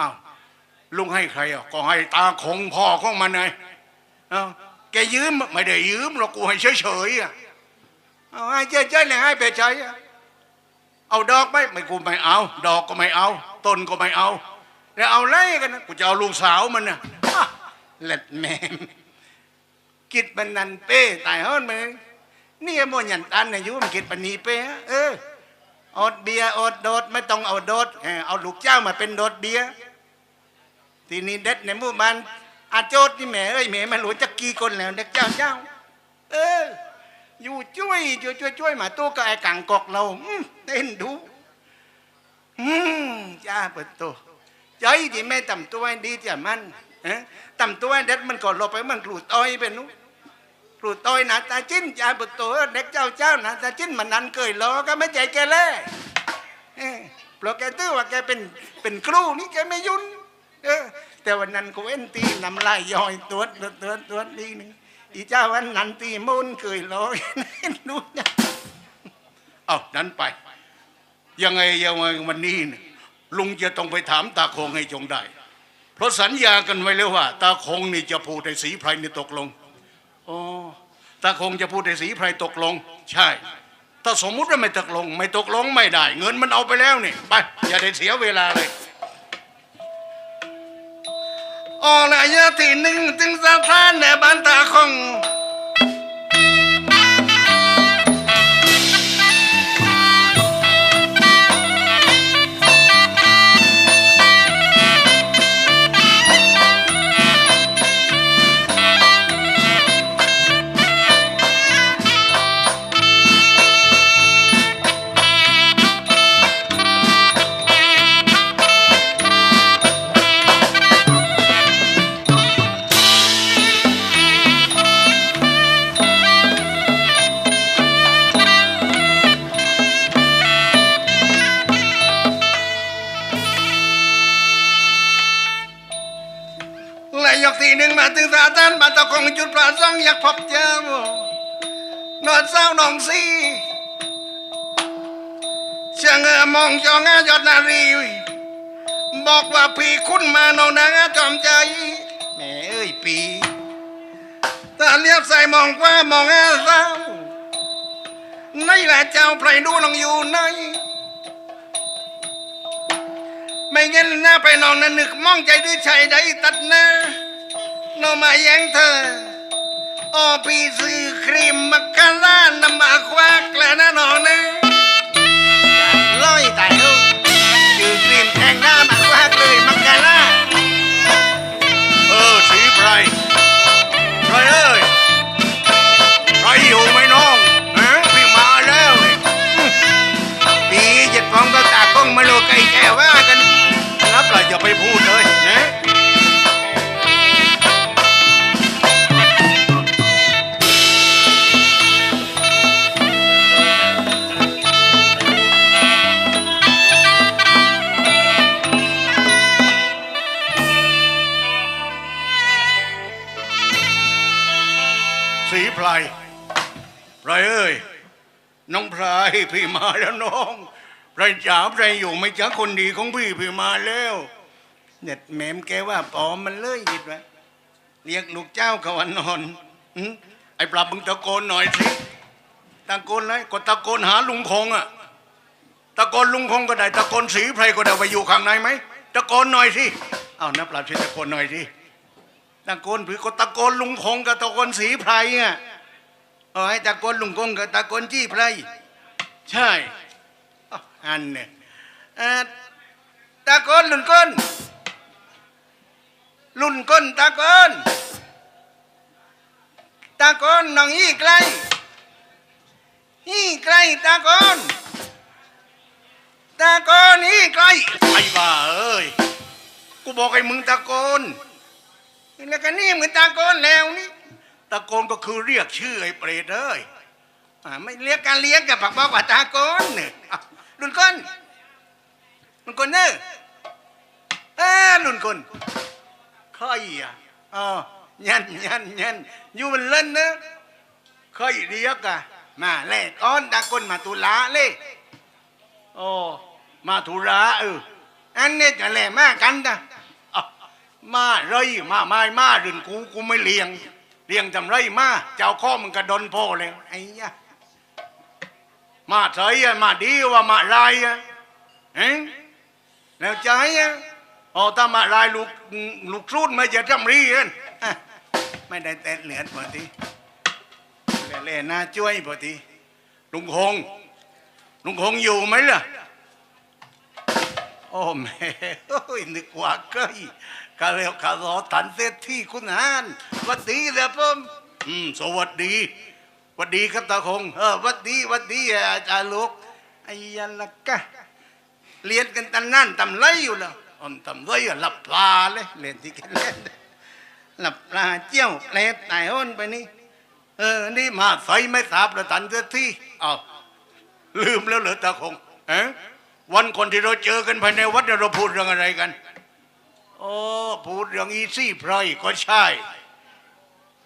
อ้าวลุงให้ใครอะก็ให้ตาคงพ่อของมันไงเอ้าแกยืมไม่ได้ยืมหรอกกูให้เฉยๆอะเอาให้เจ๊ๆเลยให้ไปใช้อะเอาดอกไหมไม่กูไม่เอา ดอกก็ไม่เอา ต้นก็ไม่เอา แล้วเอาไรกันนะกูจะเอาลูกสาวมันน่ะอะเล็ดแม่มกิดมันนันเป้ตายเฮ้อนมึงนี่ไอ้โมยันตันอายุมันกิดปันนีเป้เอออดเบียร์อดโดดไม่ต้องเอาโดดเออเอาลูกเจ้ามาเป็นโดดเบียร์ ทีนี้เด็ดในหมู่บ้านอาโจดนี่แหม่เอ้ยแหม่มันหลวจะกี่คนแล้วเด็กเจ้าเจ้า เออ อยู่ช่วยช่วยช่วยช่วยมาตู้กับไอ้กังกอกเราอืมเต้นดูอืมจ้าเปิดตัวใจที่แม่ต่ำตัวให้ดีจ้ะมันเอ๊ะต่ำตัวให้เด็ดมันก่อนลบไปมันกลูดต้อยไปนู้กลูดต้อยนะตาจิ้นจ้าเปิดตัวเด็กเจ้าเจ้านะตาจิ้นมันนันเคยล้อก็ไม่ใจแกเลยเอ๊ะเพราะแกตื้อว่าแกเป็นเป็นครูนี่แกไม่ยุ่น แต่วันนั้นกูเอ็นตีนำลายย่อยตัวตัวตัวตัวนี่นึงอีเจ้าวันนั้นตีมุนเคยล้อนู้นเนี่ยเอานั้นไป ยังไงยังไงวันนี้ลุงจะต้องไปถามตาคงให้จงได้ เพราะสัญญากันไว้แล้วว่า ตาคงนี่จะพูดให้สีไพรนี่ตกลงอ๋อตาคงจะพูดให้สีไพรตกลง ใช่ ถ้าสมมุติว่าไม่ตกลง ไม่ตกลงไม่ได้ เงินมันเอาไปแล้วนี่ไปอย่าได้เสียเวลาเลย อ๋อระยะที่หนึ่งถึงสถานในบ้านตาคง อมองจองายอดนารีบอกว่าพี่คุณมานองนางจอมใจแม่เอ้ยปีตาเลียบใส่มองว่ามองอาเศร้าในแหละเจ้าไพรดูลองอยู่ในไม่เงินหน้าไปนอนนั้นนึกมองใจด้วยชัยใดตัดหน้าโนมาแย่งเธอ อปีซื้อครีมมักกะลานำมาควักแล้วนะน้อนนะร้อยตายเอ้ซื้อครีมแทงหน้ามาควักเลยมักกะลาเออสีไพรไพรเอ้ยไพรอยู่ไหมน้องฮะพี่มาแล้วนี่ปีเจ็ดฟองก็ตากล้องมาโลไก่แก่ว่ากันรับเลยอย่าไปพูด พี่มาแล้วน้องพรจ๋าพรอยู่ไม่จ้าคนดีของพี่พี่มาแล้วเน็ดแหมมแกว่าปอมมันเลยยิดไว้เรียกลูกเจ้าเขาวันนอนไอ้ปรับมึงตะโกนหน่อยสิตะโกนเลยก็ตะโกนหาลุงคงอะตะโกนลุงคงก็ได้ตะโกนสีไพรก็ได้ไปอยู่ข้างในไหมตะโกนหน่อยสิเอานะปรับช่วยตะโกนหน่อยสิตะโกนพี่ก็ตะโกนลุงคงกับตะโกนสีไพรอะเอาให้ตะโกนลุงกงกับตะโกนจี้ไพร ใช่อ้าวอันเนี่ยเอ่อตะโกนลุนก้นลุนก้นตะโกนตะโกนน้องอี้ไกลอี้ไกลตะโกนตะโกนอี้ไกลไอ้บ้าเอ้ยกูบอกให้มึงตะโกนแล้วก็นี่มึงตะโกนแล้วนี่ตะโกนก็คือเรียกชื่อไอ้เปรตเอ้ยอ่า ไม่เรียกการเลี้ยงกับผักบอกว่าตะโกนเนี่ยลุนก้นลุนก้นเนอะเออลุนก้นค่อยอะอ๋อยันยันยันอยู่มันเล่นเนอะค่อยเรียกอะมาเล่ก้อนตะโกนมาตุลาเล่โอ้มาตุลาเอออันนี้จะแหล่มากันจ้ะมาไรมาไม้มารื่นกูกูไม่เลี้ยงเลี้ยงทำไรมาเจ้าข้อมึงกระดนพ่อเลยไอ้ยะ มาใส่มาดีว่ามาลายเอ๊ะแล้วใจอะโอ้ถ้ามาลายลูกลูกรุ่นไม่จะทำรีกันอะไม่ได้แต่เหลือดพอทีเล่นน่าช่วยพอทีลุงคงลุงคงอยู่ไหมล่ะโอ้แม่เอ้ยนึกว่าเกยกะเร็วกะรอทันเศรษฐีคุณหานวัดดีเลยผมอืมสวัสดี วัดดีครับตาคง เออวัดดีวัดดีอาจารย์ลูกไอ้ยันละกะเรียนกันตั้งนั่นตำไรอยู่แล้วอมตำไรอะหลับปลาเลยเล่นที่กันเล่นหลับปลาเจี้ยวแปลตตายอ้นไปนี่เออนี่มาใส่ไม่ทราบแล้วทันเศรษฐีอ้าวลืมแล้วเหรอตาคงเอะวันคนที่เราเจอกันภายในวัดเนี่ยเราพูดเรื่องอะไรกันโอ้พูดเรื่องอีซี่ไพรก็ใช่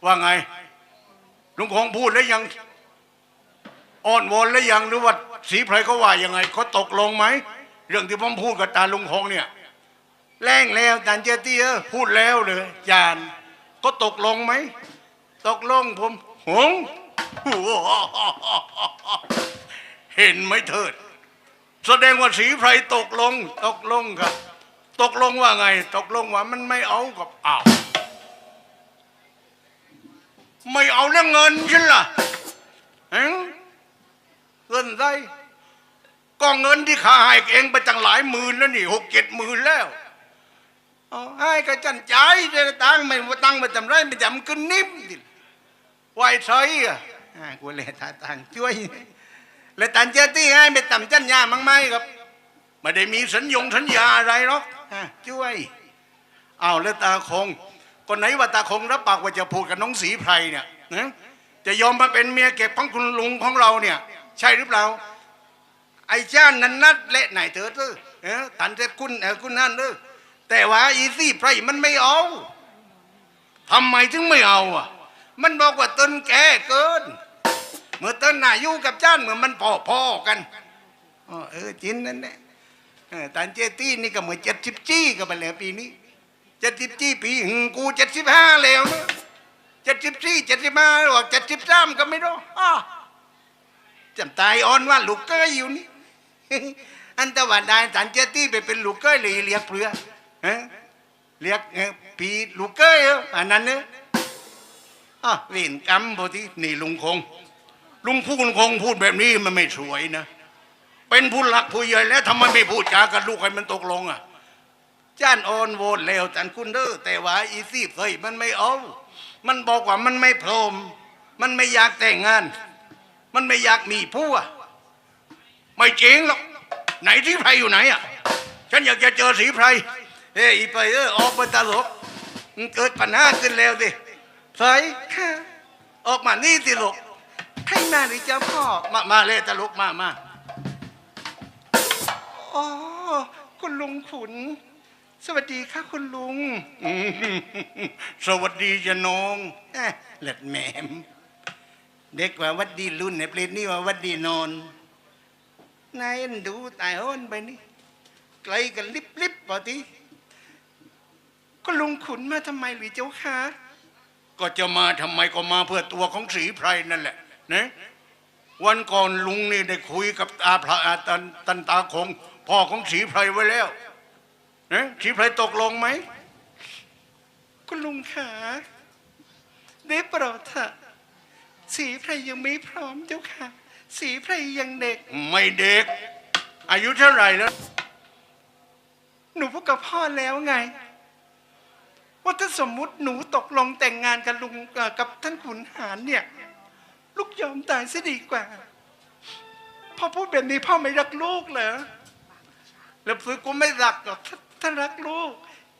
ว่าไง ลุงคงพูดแล้วยังอ้อนวอนแล้วยังหรือว่าสีไพรเขาว่ายังไงเขาตกลงไหมเรื่องที่ผมพูดกับตาลุงคงเนี่ยแรงแล้วตันเจตี้เออพูดแล้วเลยจานก็ตกลงไหมตกลงผมหงเห็นไหมเถิด แสดงว่าสีไพรตกลง ตกลงครับ ตกลงว่าไง ตกลงว่ามันไม่เอากับอ้าว ไม่เอาเรื่องเงินฉันล่ะเงินได้ก็เงินที่ข้าให้เองไปตั้งหลายหมื่นแล้วนี่หกเจ็ดหมื่นแล้วเอาให้กระจันใจายได้ตังไม่ว่าตังไม่จำไรไม่จำขึ้นนิ่มดิไหวใช่อะกูเลยตาตังช่วยแล้วตันเจ้าที่ให้ไปต่ำจันยามั้งไหมครับไม่ได้มีสัญญงสัญญาอะไรหรอกช่วย เอาแล้วตาคง คนไหนว่าตาคงรับปากว่าจะพูดกับน้องสีไพรเนี่ยนะจะยอมมาเป็นเมียเก็บของคุณลุงของเราเนี่ย ใช่หรือเปล่าไอ้จ้านนั้นนัดเละไหนเถอะเถอเออตันเจ้คุณเออคุณนั่นเออแต่ว่าอีซี่ไพรมันไม่เอาทำไมถึงไม่เอาอะ มันบอกว่าตนแก่เกิน เมื่อต้นหน้าอยู่กับจ้านเหมือนมันพ่อพ่อกันอ๋อเออจินนั่นแหละตานเจตี้นี่ก็เหมือนเจ็ดสิบจี้ก็ไปแล้วปีนี้ จ็ดสิบจี้ปีหึงกูเจ็ดสิบห้าแล้วนะเจ็ดสิบจี้เจ็ดสิบห้าหรือเจ็ดสิบสามก็ไม่รู้อ้อจำตายอ่อนว่าลูกเกยอยู่นี่อันตะวันได้ตานเจตี้ไปเป็นลูกเกยเลยเรียกเปลือฮะเรียกปีลูกเกยอันนั้นเนอะอะเวรกรรมพอที่นี่ลุงคง ลุงพูดคงพูดแบบนี้มันไม่สวยนะ เป็นผู้หลักผู้ใหญ่แล้วทำไมไม่พูดจากับลูกให้มันตกลงอะ จ้านออนโวนแล้วจันคุณเด้อแต่ว่าอีซีเฮ้ยมันไม่เอา มันบอกว่ามันไม่พร้อมมันไม่อยากแต่งงาน มันไม่อยากมีผัวไม่จริงหรอกไหนสีไพรอยู่ไหนอะ ฉันอยากจะเจอสีไพรเฮ้ยอีไปเออออกมาตลกมันเกิดปัญหาขึ้นแล้วดิไพรค่ะออกมานี่สิลูกให้มาหรือเจ้าพ่อมามาเลยตลกมามาอ๋อคุณลุงขุน สวัสดีค่ะคุณลุง สวัสดีจะน้องเอ๊ะเล็ดแหมม เด็กว่าวัดดีรุ่นในเปลนนี่ว่าวัดดีนอนนายนดูตายอ้อนไปนี่ไกลกันลิบลิบพอทีก็ลุงขุนมาทำไมหรือเจ้าคะก็จะมาทำไมก็มาเพื่อตัวของสีไพรนั่นแหละนะวันก่อนลุงนี่ได้คุยกับตาพระตันตันตาคงพ่อของสีไพรไว้แล้ว นะสีไพรตกลงไหม คุณลุงขาได้โปรดเถอะสีไพรยังไม่พร้อมเจ้าค่ะ สีไพรยังเด็ก ไม่เด็ก อายุเท่าไหร่แล้ว หนูพูดกับพ่อแล้วไง ว่าถ้าสมมุติหนูตกลงแต่งงานกับลุงเอ่อกับท่านขุนหารเนี่ย ลูกยอมตายซะดีกว่า พ่อพูดแบบนี้พ่อไม่รักลูกเหรอแล้วคือกูไม่รักหรอก ถ้าถ้ารักลูก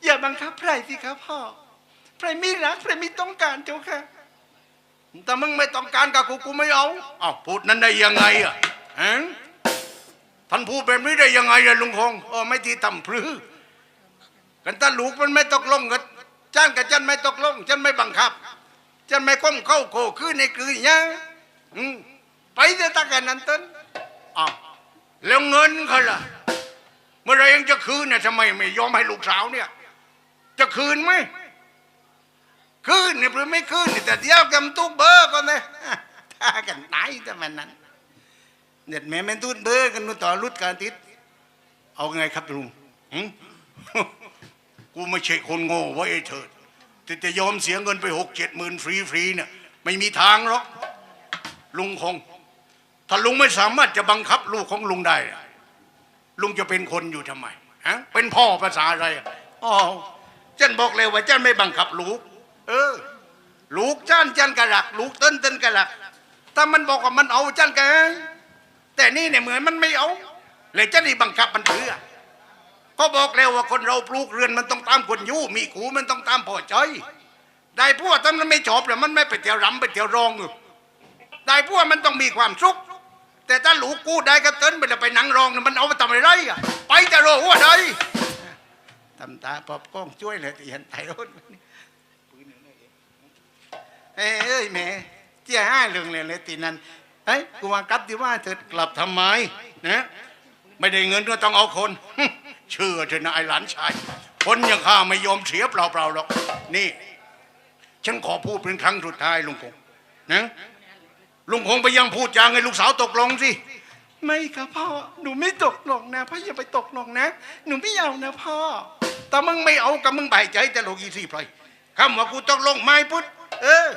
อย่าบังคับใครสิครับพ่อใครไม่รักใครไม่ต้องการเจ้าค่ะแต่มึงไม่ต้องการกับกูกูไม่เอาอ้าวพูดนั้นได้ยังไงอะฮะท่านพูดแบบนี้ได้ยังไงอะลุงคงเออไม่ที่ต่ำพรือกันตาลูกมันไม่ตกลงกันจ้านกับจันไม่ตกลงจันไม่บังคับจันไม่ก้มเข้าโคคือในคือเนี่ยอืมไปจะตะกันนั้นต้นอ้าวแล้วเงินเขาล่ะ เมื่อไรเองจะคืนเนี่ยทำไมไม่ยอมให้ลูกสาวเนี่ย จะคืนไหมคืนเนี่ยหรือไม่คืนเนี่ยแต่เดียวกำตุกเบอร์ก่อนเลยถ้ากันไหนแต่มันนั้นเด็ดแม่แม่นตุนเบอร์กันนู่นต่อรุดการติด เอาไงครับลุงกูไม่ใช่คนโง่ไว้ไอ้เถิดแต่จะยอมเสียเงินไปหกเจ็ดหมื่นฟรีๆเนี่ยไม่มีทางหรอกลุงคง ถ้าลุงไม่สามารถจะบังคับลูกของลุงได้อะ ลุงจะเป็นคนอยู่ทำไมฮะเป็นพ่อภาษาอะไรอะอ๋อจันบอกเลยว่าจันไม่บังคับลูก เออ ลูกจันจันกระลัก ลูกเต้นเต้นกระลัก ถ้ามันบอกว่ามันเอาจันกะแต่นี่เนี่ยเหมือนมันไม่เอา เลยจันนี่บังคับมันถืออะก็บอกแล้วว่าคนเราปลูกเรือนมันต้องตามคนอยู่มีกูมันต้องตามพอใจได้พวกถ้ามันไม่ชอบแล้วมันไม่ไปเที่ยวรำไปเที่ยวรองอยู่ได้พวกมันต้องมีความสุข แต่ถ้าหลูกกูได้ก็เต้นไปแล้วไปนังรองมันเอาไปทำอะไรอะไปจะโรหัวใดทำตาปอบกล้องช่วยเลยเห็นไทยรถเอ้ยเอ้ยแม่เจ้าห้าเรื่องเลยเลยตีนั้นเฮ้ยกูมากลับที่ว่าเธอกลับทำไมนะไม่ได้เงินก็ต้องเอาคน เชื่อเถอะนะไอ้หลานชาย คนอย่างข้าไม่ยอมเสียเปล่าๆหรอก นี่ ฉันขอพูดเป็นครั้งสุดท้ายลุงคงนะ ลุงคงไปยังพูดจางให้ลูกสาวตกลงสิ ไม่ครับพ่อ หนูไม่ตกลงนะ พ่ออย่าไปตกลงนะ หนูไม่เอานะพ่อ แต่มึงไม่เอากับมึงใบายใจแต่โลกีสี่พลอยคำว่ากูตกลงไม่พุทธเออ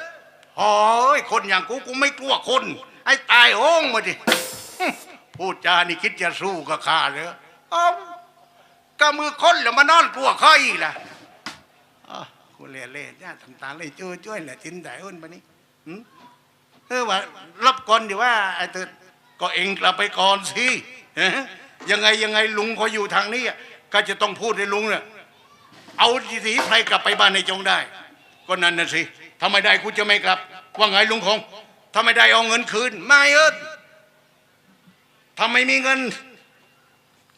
โอ้ยคนอย่างกูกูไม่กลัวคน ไอ้ตายโอ้งมาดิฮึพูดจานี่คิดจะสู้กับข้าเลยเอ้าก็มือคนแล้วมานอนกลัวใครล่ะอ้าวกูเล่เล่ย่าทำตาเลยช่วยช่วยแหละจินแต่อ้นปะนี้หึ เออว่ารับก่อนดีว่าไอ้เธอก็เองกลับไปก่อนสิฮยังไงยังไงลุงเขาอยู่ทางนี้ก็จะต้องพูดให้ลุงเนี่ยเอาสีไพรกลับไปบ้านในจงได้ ก็นั่นน่ะสิถ้าไมได้กูจะไม่กลับ ว่าไงลุงคงถ้าไมได้เอาเงินคืน ไม่เอิ้นถ้าไมมีเงิน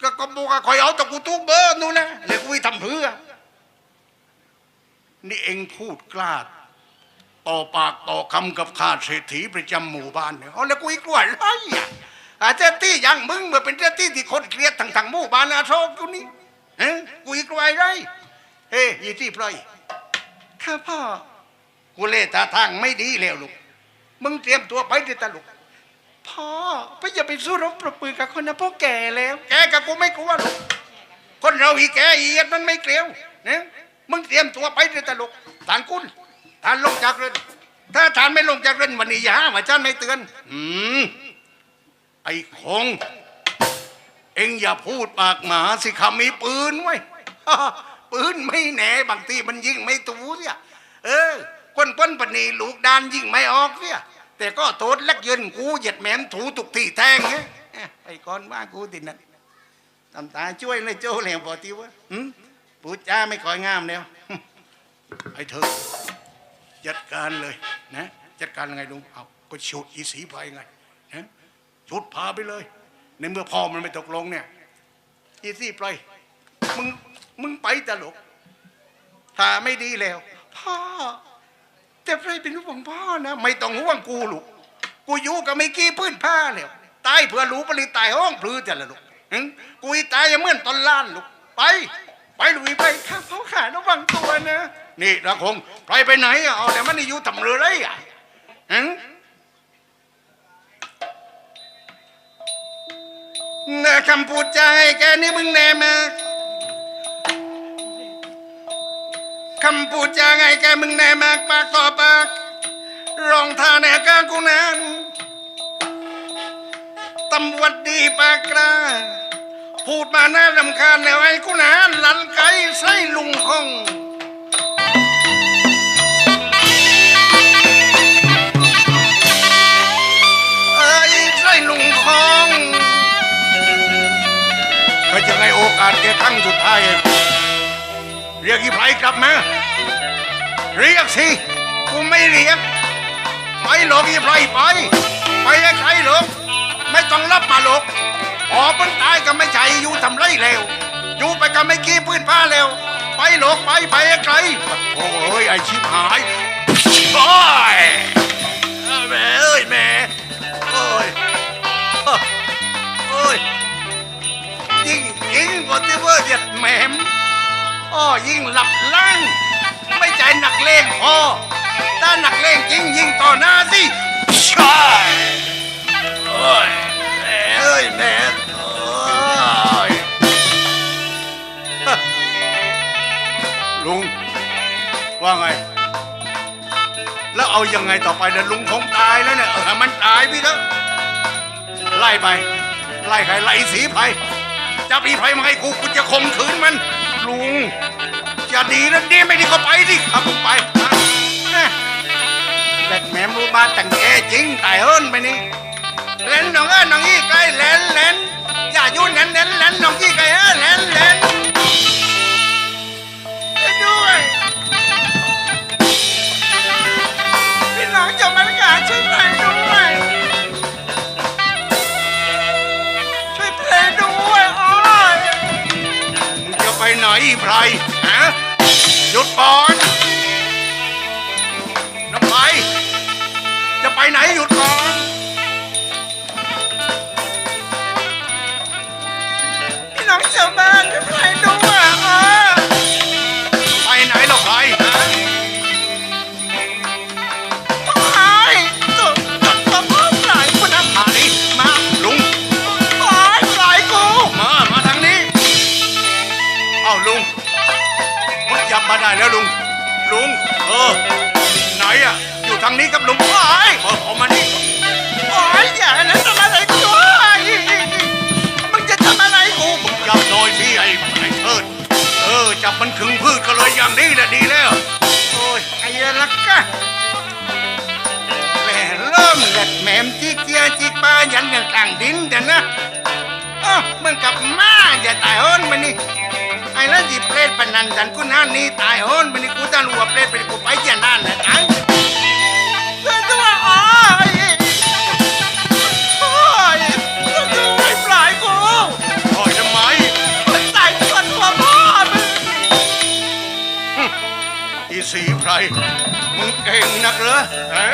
ก็ก็บอกว่าคอยเอาต่กูทุกเบอร์นู่นนะเลยกูไปทำเพื่อนี่เองพูดกล้า ต่อปากต่อคำกับข้าเศรษฐีประจำหมู่บ้านเนี่ยเอาแล้วกูอีกกลัวอะไรอะอาเจ้าตี้อย่างมึงเมื่อเป็นเจ้าตี้ที่คนเกลียดทั้งทั้งหมู่บ้านอาโศกกูนี่เฮ้กูอีกกลัวอะไรเฮ้ยยี่ที่พลอยครับพ่อกูเล่ท่าทางไม่ดีแล้วลูกมึงเตรียมตัวไปดิตาลูกพ่อพ่ออย่าไปสู้รบปรบมือกับคนนะพ่อแก่แล้ว แกกับกูไม่กลัวลูกคนเราอีแกอีเอียดมันไม่เกลียวนะมึงเตรียมตัวไปดิตาลูกทานกุล ทานลงจากเรือนถ้าท่านไม่ลงจากเรือนวันนี้อย่าหาว่าฉันไม่เตือน อืมไอ้คง เอ็งอย่าพูดปากหมาสิคำมีปืนไว้ปืนไม่แหน่บางทีมันยิงไม่ตูเสียเออคนป้นปนีลูกดานยิงไม่ออกเสียแต่ก็โทษลักยืนกูเหยียดแหมมถูตุกที่แทงเงี้ยไอ้ก้อนว่ากูติดนั่นตำตาช่วยเลยโจ้แล้วพอทีวะหึปูจ้าไม่คอยงามแล้วไอ้เธอ จัดการเลยนะจัดการยังไงลุงเอาก็ฉุดอีสีไปไงนะฉุดพาไปเลย ในเมื่อพ่อมันไม่ตกลงเนี่ยอีซี่ปมึงมึงไปตลกถ้าไม่ดีแล้ว พ่อแต่ใครเป็นลูกของพ่อนะไม่ต้องห่วงกูลูกกูอยู่กับไม่กี้พื้นผ้าแล้วตายเพื่อรู้ปริตายห้องพลือจะละลูกกูอีตายยังเหมื่อนตอนล้านลูกไป ไปลุยไปครับพ่อขาระวังตัวนะ นี่ละคงไปไปไหนอะเอาแต่มันนี่อยู่ทำเรือไรอะหึนะคำพูดใจแกนี่มึงแน่มากคำพูดจาไงแกมึงแน่มากปากต่อปากรองท่าแน่กลางกูนานตำรวจดีปากกล้าพูดมาน่ารำคาญแนวไอ้กูนานหลันไก่ใส่ลุงคง เอ้ยไส้ลุงคองก็จะให้โอกาสแกครั้งสุดท้าย เรียกอีไพรกลับมา เรียกสิ กูไม่เรียก ไปหลอกอีไพรไป ไปให้ใครหลอกไม่ต้องรับมาหลอกออกมันตายก็ไม่ใช่อยู่ทำไรแล้วอยู่ไปก็ไม่กี้พื้นผ้าแล้ว ไปหลอกไปไปให้ใครโอ้ยไอชิบหายโอ้ยแม่เอ้ยแม่โอ้ยโอ้ยยิงยิงกว่าที่ว่าเหยียดแหมมอ้อยิ่งหลับลั่งไม่ใจหนักเลงพอถ้าหนักเลงจริงยิงต่อหน้าสิใช่โอ้ยแม่เอ้ยแม่ ลุง ว่าไง แล้วเอายังไงต่อไปเนี่ยลุงคงตายแล้วเนี่ยเออมันตายพี่เถอะไล่ไป ไล่ใครไล่สีไพรจะมีไพรมาให้กูกูจะข่มขืนมัน ลุงจะดีนะดีไม่ดีก็ไปดิครับผมไปนะเด็กแม่รู้บ้านแต่งแกจริงตายเอิ้นไปนี่เล่นน้องเอ้ยน้องยี่ไกลเล่นเล่นอย่ายุ่นเล่นเล่นเล่นน้องยี่ไกลเอ้ยเล่นเล่น ช่วยเพลงด้วยช่วยเพลงด้วยโอ้ยมึงจะไปไหนไพรฮะหยุดก่อนน้ำไพรจะไปไหนหยุดก่อน พี่น้องชาวบ้านช่วยเพลงด้วยโอ้ย ทางนี้ครับลุงโอ้ยเออออกมานี่โอ้ยอย่านะทำอะไรกูด้วยมึงจะทำอะไรกูจับหน่อยที่ไอ้ไอ้เทิดเออจับมันขึงพืชก็เลยอย่างนี้แหละดีแล้วโอ้ยไอ้ลักกะแหม่เริ่มแหลกแหมมจิกเจียจิกปลายันอย่างกลางดินเดี๋ยวนะอ้าวเหมือนกับม้าอย่าตายโอนมานี่ไอ้นั่นที่เปรตปนันดันกูนั่นนี่ตายโอนมานี่กูตั้งหัวเปรตไปกูไปเจียนั่นแหละตัง ช่วยด้วยโอ้ยโอ้ยช่วยด้วยปล่อยกูโอ้ยทำไมมันตายคนหัวพ่อมึงอีสีไพรมึงเก่งนักเหรอฮะ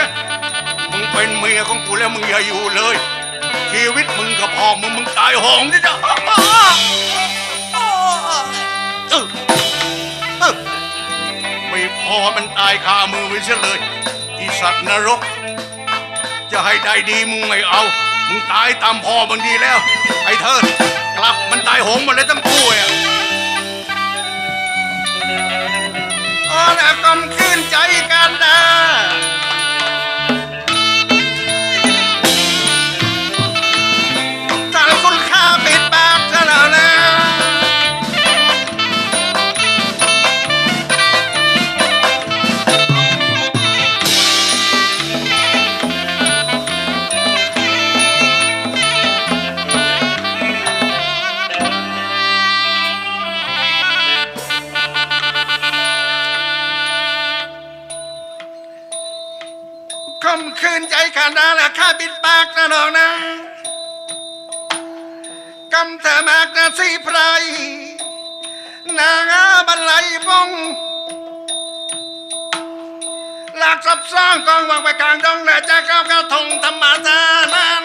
มึงเป็นเมียของกูแล้วมึงอย่าอยู่เลย ชีวิตมึงกับพ่อมึงมึงตายโหงดิจ้ะพ่อโอ้เออเออไม่พอมันตายคามือไปเสียเลย อีสัตว์นรก จะให้ได้ดีมึงไม่เอา มึงตายตามพ่อมึงดีแล้ว ไอ้เทิดกลับมันตายโหงหมดเลยทั้งคู่อะอ๋อแล้วกำคืนใจกันนะ หลักซับซ้องกองวางไปกลางดงและจะก้าวกระทงธรรมดาหน้า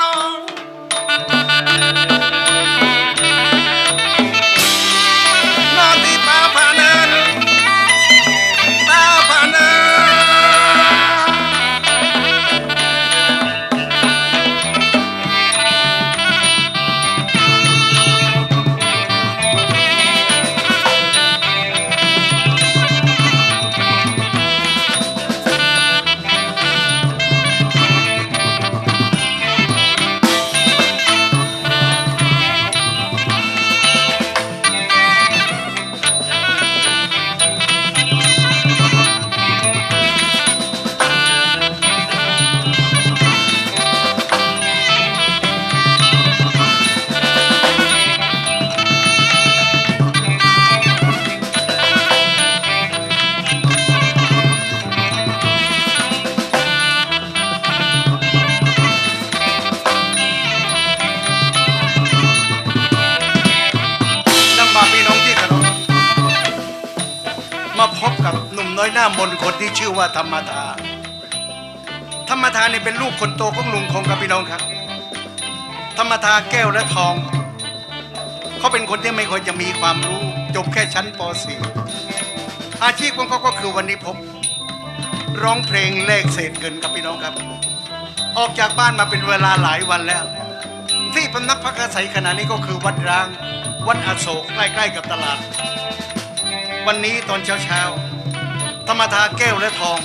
คนโตของลุงคงกับพี่น้องครับธรรมทาแก้วและทอง เขาเป็นคนที่ไม่ค่อยจะมีความรู้ จบแค่ชั้นป .4 อาชีพของเขาก็คือวันนี้ผมร้องเพลงเลขเศษเงินครับพี่น้องครับ ออกจากบ้านมาเป็นเวลาหลายวันแล้ว ที่พำนักพักอาศัยขณะนี้ก็คือวัดร้าง วัดอโศกใกล้ๆกับตลาด วันนี้ตอนเช้าๆธรรมทาแก้วและทอง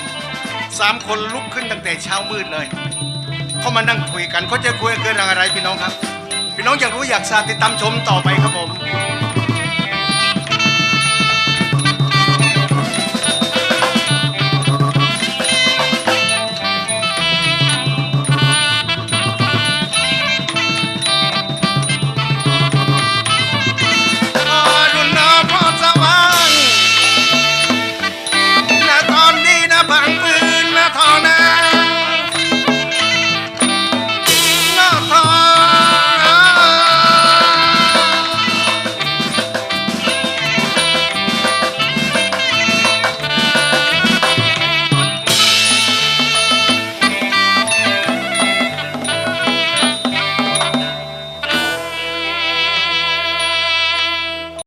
สามคนลุกขึ้นตั้งแต่เช้ามืดเลย เขามานั่งคุยกันเขาจะคุยกันเรื่องอะไรพี่น้องครับ พี่น้องอยากรู้อยากทราบติดตามชมต่อไปครับผม